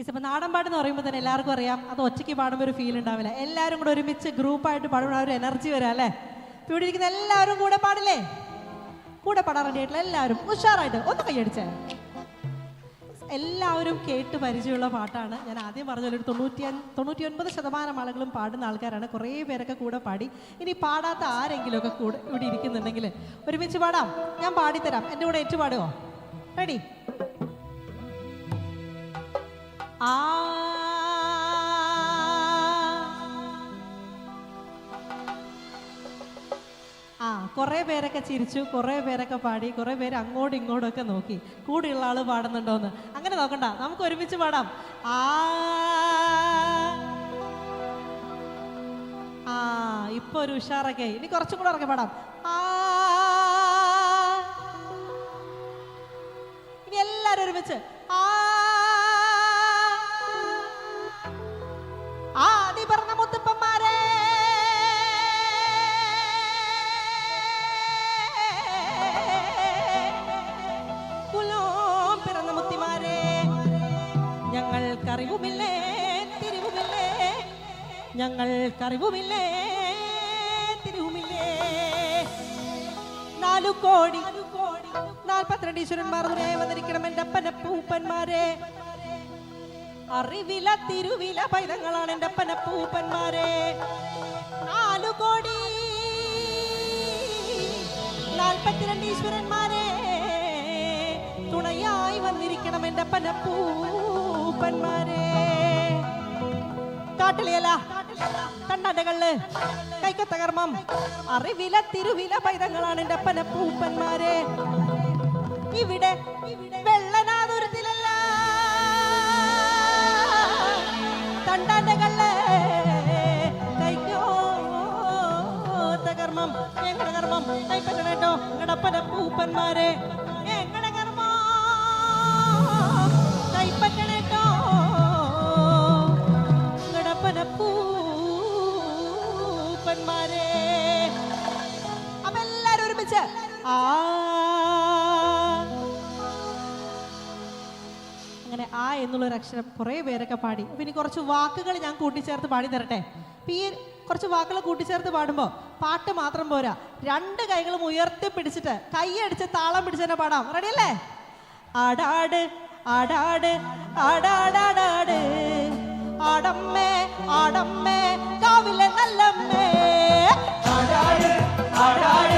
ഇപ്പം നാടൻ പാട്ട് എന്ന് പറയുമ്പോൾ തന്നെ എല്ലാവർക്കും അറിയാം. അത് ഒറ്റയ്ക്ക് പാടുമ്പോൾ ഒരു ഫീൽ ഉണ്ടാവില്ല. എല്ലാവരും കൂടെ ഒരുമിച്ച് ഗ്രൂപ്പായിട്ട് പാടുമ്പോൾ ഒരു എനർജി വരാം അല്ലേ? ഇവിടെ ഇരിക്കുന്ന എല്ലാവരും കൂടെ പാടില്ലേ? കൂടെ പാടാൻ റെഡി എല്ലാവരും ഉഷാറായിട്ട് ഒന്ന് കൈയടിച്ചേ. എല്ലാവരും കേട്ട് പരിചയമുള്ള പാട്ടാണ്. ഞാൻ ആദ്യം പറഞ്ഞ ഒരു തൊണ്ണൂറ്റി തൊണ്ണൂറ്റി ഒൻപത് ശതമാനം ആളുകളും പാടുന്ന ആൾക്കാരാണ്. കുറേ പേരൊക്കെ കൂടെ പാടി. ഇനി പാടാത്ത ആരെങ്കിലുമൊക്കെ കൂടെ ഇവിടെ ഇരിക്കുന്നുണ്ടെങ്കിൽ ഒരുമിച്ച് പാടാം. ഞാൻ പാടിത്തരാം. എന്റെ കൂടെ ഏറ്റുപാടുമോ റെഡി ആ. ആ കുറേ പേരൊക്കെ ചിരിച്ചു കുറേ പേരൊക്കെ പാടി കുറേ പേര് അങ്ങോട്ടും ഇങ്ങോട്ടും ഒക്കെ നോക്കി. കൂടെയുള്ള ആൾ പാടുന്നുണ്ടോന്ന്. അങ്ങനെ നോക്കണ്ട നമുക്ക് ഒരുമിച്ച് പാടാം. ആ. ആ ഇപ്പൊ ഒരു ഉഷാറൊക്കെ ഇനി കുറച്ചും കൂടെ ഉറക്കെ പാടാം. ആ. ഞങ്ങൾക്കറിവുമില്ലേ തിരുവുമില്ലേ? നാലു കോടി നാൽപ്പത്തിരണ്ട് ഈശ്വരന്മാർ വന്നിരിക്കണം എന്റെ അപ്പന പൂപ്പന്മാരെ അറിവില തിരുവില പൈതങ്ങളാണ് എന്റെ അപ്പന പൂപ്പന്മാരെ നാലു കോടി നാൽപ്പത്തിരണ്ട് ഈശ്വരന്മാരെ. തുണയായി വന്നിരിക്കണം എന്റെ അപ്പന പൂപ്പന്മാരെ കാട്ടിളിയല കണ്ണടകൾ കൈക്കത്ത കർമ്മം. അറിവില തിരുവില പൈതങ്ങളാണ് എന്റെ അപ്പന പൂപ്പന്മാരെ ഇവിടെ വെള്ളനാദുരത്തിലല്ല. തണ്ടാണ്ടകൾ കൈക്കോ കർമ്മം. എങ്ങടെ കർമ്മം? കൈപ്പറ്റണേട്ടോ? അപ്പന പൂപ്പന്മാരെ വെച്ച്. ആ. അങ്ങനെ ആ എന്നുള്ളൊരു അക്ഷരം കുറേ പേരൊക്കെ പാടി. പിന്നെ കുറച്ച് വാക്കുകൾ ഞാൻ കൂട്ടിച്ചേർത്ത് പാടി തരട്ടെ. ഈ കുറച്ച് വാക്കുകൾ കൂട്ടിച്ചേർത്ത് പാടുമ്പോൾ പാട്ട് മാത്രം പോരാ. രണ്ട് കൈകളും ഉയർത്തി പിടിച്ചിട്ട് കൈയടിച്ച് താളം പിടിച്ച് തന്നെ പാടാം. റെഡി അല്ലേ? ആടാട് ആടാട് അടാടാടാട്. ആടമ്മേ ആടമ്മേ കാവിലെ നല്ലമ്മേ. അടാട് അടാട്.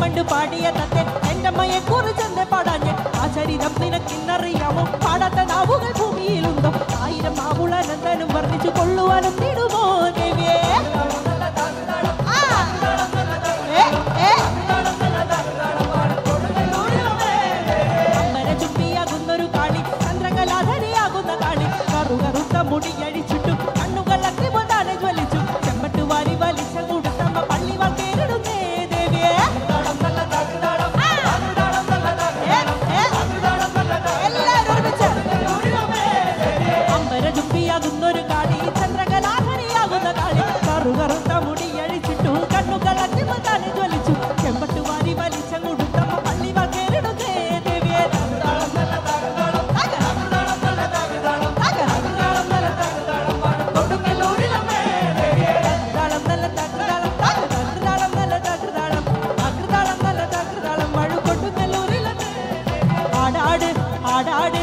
പണ്ട് പാടിയ തത്തെ എന്റെ അമ്മയെ കുറിച്ചെന്നെ പാടാഞ്ഞ് ആ ശരീരം നിനക്കിന്നറിയ ஆடாடு ஆடாடு